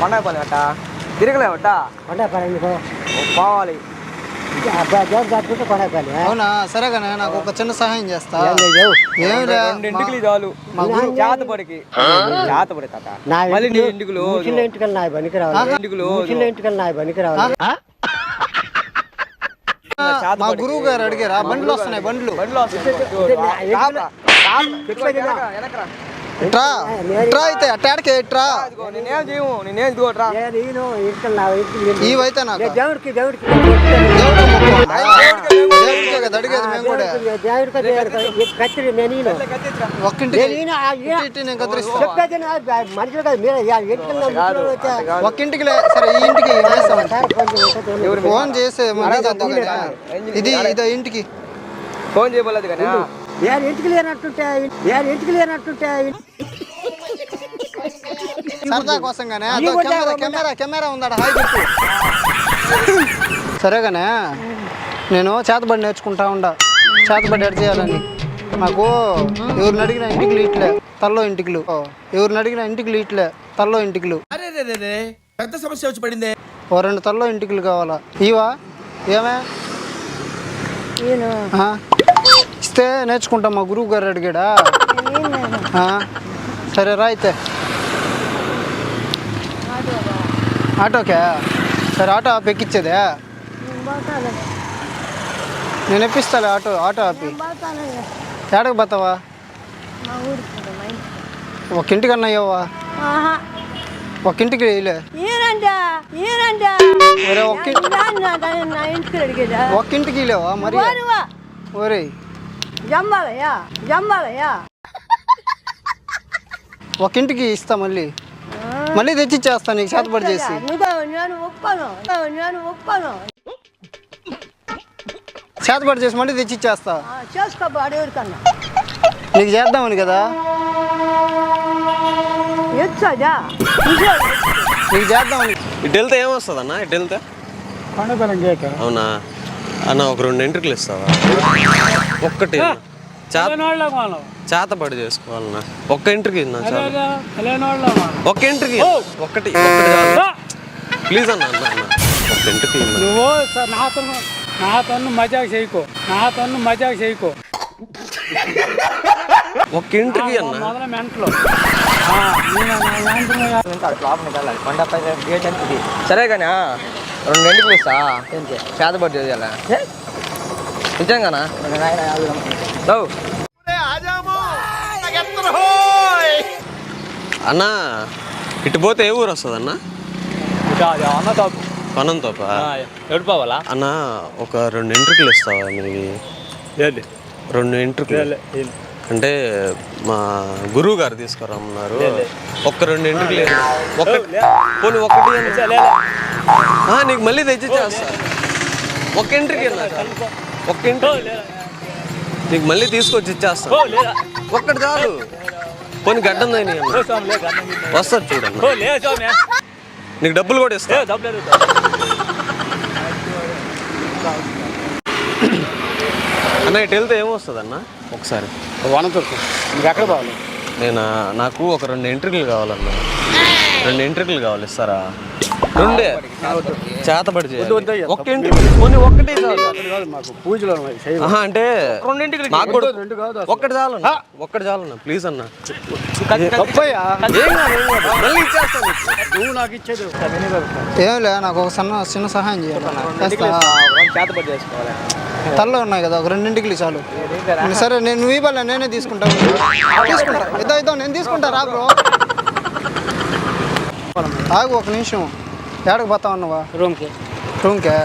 కొండపల్లి అట్ట? తిరగలేవట పోవాలి అవునా? సరే కానీ నాకు ఒక చిన్న సహాయం చేస్తా. ఇంటికి చాలు. మా గురు చేతపడికి చేతపడి తాత. నా మళ్ళీ నీ ఇంటికి ముచ్చిళ్ళ ఇంటికల్ నా పనికి రావాలి. ఇంటికి ముచ్చిళ్ళ ఇంటికల్ నా పనికి రావాలి. మా గురువు గారు అడిగారా? బండ్లు వస్తున్నాయి బండ్లు. బండిలో ట్రా ట్రా అయితే అట్టాడికి ట్రా నేనేం చేయము నేనేం ఇదిగోట్రా ఏ నేను ఇంటికల్ నా ఇవైతే నాకు. నేను దేవుడికి దేవుడికి కదా అడిగేది మేము కూడా దేవుడికి కత్తిరి నేను ఒక్కింటికి నేను నేను చెప్పేది మనుషులు మీరు ఒక్కింటికి సరే ఈ ఇంటికి ఫోన్ చేసే మళ్ళీ ఇది ఇదో ఇంటికి. ఫోన్ చేయబోలేదు కానీ నేను ఇంటికి లేనట్టుంటే నేను ఇంటికి లేనట్టుంటే సరదా కోసంగానే? అదో కెమెరా కెమెరా కెమెరా హాయ్ చెప్పు. సరేగానే నేను చేతబడి నేర్చుకుంటా ఉండా. చేతబడి ఎడ చేయాలని? నాకు ఎవరిని అడిగిన ఇంటికి ఇట్లే తల్లో ఇంటికిలు. ఎవరిని అడిగిన ఇంటికి ఇట్లే తల్లో ఇంటికిలు. పెద్ద సమస్య వచ్చి పడిందే. ఓ రెండు తల్లో ఇంటికిలు కావాలా? ఇవా? ఏమే? ఇస్తే నేర్చుకుంటా మా గురువు గారు అడిగాడా? సరే రా అయితే. ఆటోకే? సరే ఆటో ఆపి ఎక్కిచ్చేదే. నేను ఎప్పిస్తాలే ఆటో ఆటో ఆపి. ఏడకు పోతావా? ఒక ఇంటికన్నా అయ్యవా ఒక ఇంటికి వేయలే ఈరంటా ఈరంటా వేరే ఒక ఇంటి- నా ఇంటికి అడిగేదా ఒక ఇంటికి లేవా మరి ఒరే జంబాలయ్యా జంబాలయ్యా. ఒక ఇంటికి ఇస్తా మళ్ళీ. మళ్ళీ తెచ్చిచ్చేస్తా నీకు చేతపడి చేసి. చేతపడి చేసి మళ్ళీ తెచ్చిచ్చేస్తా చేసుకోబో అడవుడికన్నా. నీకు చేద్దామని కదా? నీకు చేద్దామని. ఇటు వెళ్తే ఏమొస్తుంది అన్న ఇటు వెళ్తే అవునా? అన్న ఒక రెండు ఎంట్రుకలు ఇస్తావా? ఒక్కటి. అన్న. చేత చేతపడి చేసుకోవాలన్నా. ఒక్క చాలు. ఒక్క ఎంట్రుకి ఒక్కటి ప్లీజ్ అన్న ఒక్క ఇన్నా నువ్వు సార్ నాతో నాతో మజాక్ చేయకు. నాతో మజాక్ చేయకు. ఒక్క ఎంట్రుకి అన్న. మొదల మెంటలు. సరే కానీ రెండు ఇంటికి ఇస్తా చేతపడి చేయాలా? నిజంగానా? నవ్వు అన్నా ఇటు పోతే ఏ ఊరు వస్తుంది అన్న అన్న తాపు పనంతోప? పోవాలా అన్న ఒక రెండు ఎంట్రుకలు ఇస్తావా మీకు రెండు ఎంట్రుకలు అంటే మా గురువు గారు తీసుకురమ్మన్నారు. ఒక్క రెండు ఇంటికి ఒక్క పోనీ ఒకటి నీకు మళ్ళీ తెచ్చి చేస్తా ఒక ఎంట్రుకి ఒక్క నీకు మళ్ళీ తీసుకొచ్చి ఇచ్చేస్తా. ఒక్కటి చాలు. పోనీ గడ్డం దాని వస్తుంది చూడన్న నీకు డబ్బులు కూడా ఇస్తా. అన్న ఇటు వెళ్తే ఏమొస్తుంది అన్న ఒకసారి వనతుర్కు ఎక్కడ పోవాలి నేను? నాకు ఒక రెండు ఎంట్రీలు కావాలన్నా. రెండు ఎంట్రీలు కావాలి ఇస్తారా? రెండే. చేతబడి చేయాలి. ఒక్కటే మాకు పూజలు చేయవు. ఆహా, అంటే రెండింటికి నాకు కూడా రెండు కాదు ఒక్కటి చాలు. ఒక్కటి చాలు అన్న ప్లీజ్ అన్న. నువ్వు నాకు ఇచ్చేది ఏం లే నాకు ఒక సన్న చిన్న సహాయం చేయాలి చేతపడి చేసుకోవాలి. తల్లో ఉన్నాయి కదా ఒక రెండింటికి చాలు. సరే నేను నువ్వు ఇవ్వాలి నేనే తీసుకుంటాను తీసుకుంటా ఇద్దో ఇద్దో నేను తీసుకుంటా రా బ్రో. ఆగు ఒక నిమిషం. ఏడకు పోతా ఉన్నావా? రూమ్కి. రూమ్కే?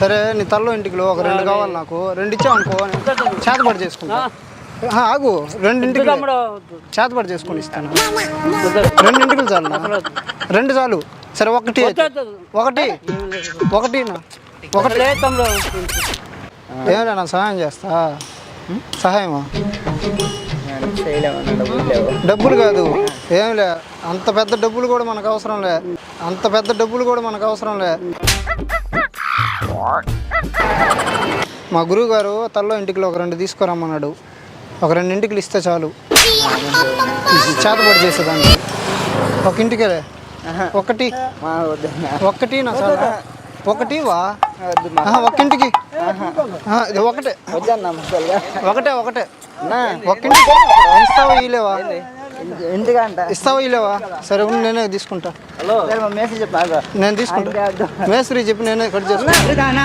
సరే నీ తల్లో ఇంటికి ఒక రెండు కావాలి నాకు. రెండు ఇచ్చావు అనుకో చేతపడి చేసుకుంటా. ఆగు. రెండింటికి చేతపడి చేసుకొని ఇస్తాను. రెండింటికి చాలు. రెండు చాలు. సరే ఒకటి. ఒకటి. ఒకటి. ఒకటి. ఏమైనా సహాయం చేస్తా? సహాయమా? డబ్బులు కాదు. ఏం లే అంత పెద్ద డబ్బులు కూడా మనకు అవసరం లే. అంత పెద్ద డబ్బులు కూడా మనకు అవసరం లే. మా గురువు గారు తల్లో ఇంటికి ఒక రెండు తీసుకురమ్మన్నాడు. ఒక రెండు ఇంటికి ఇస్తే చాలు. చేతబడి చేసేదాన్ని. ఒక ఇంటికే ఒకటి. ఒకటి నా చాలా. ఒకటి వా. ఒక్కింటికి. ఒకటే. ఒకటే ఒకటే. ఒక్కింటికి ఇస్తావా ఇలేవా ఎందుకంట ఇస్తావా ఇలేవా సరే ఉండు, నేనే తీసుకుంటా. మెసేజ్ చెప్పాగా నేను తీసుకుంటా. మేస్త్రి చెప్పి నేనే కట్ చేసుకుంటా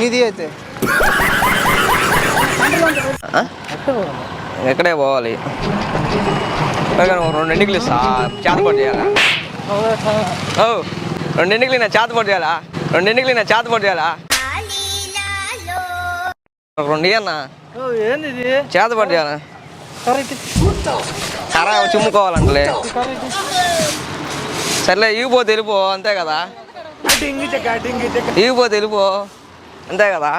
నీది అయితే? ఎక్కడే పోవాలి? రెండింటికి చేయాలా? ఓ. రెండింటికి నేను చేతపడి చేయాలా? రెండింటికి నేను చేతపడి చేయాలా? ఒక రెండు ఇయ్యన్నా ఏంది ఇది చేతపడి చేయాలా? సరే చిమ్ముకోవాలంటలే. సర్లే ఇగిపోతే వెళ్ళిపో అంతే కదా? ఇగిపోతే వెళ్ళిపో అంతే కదా?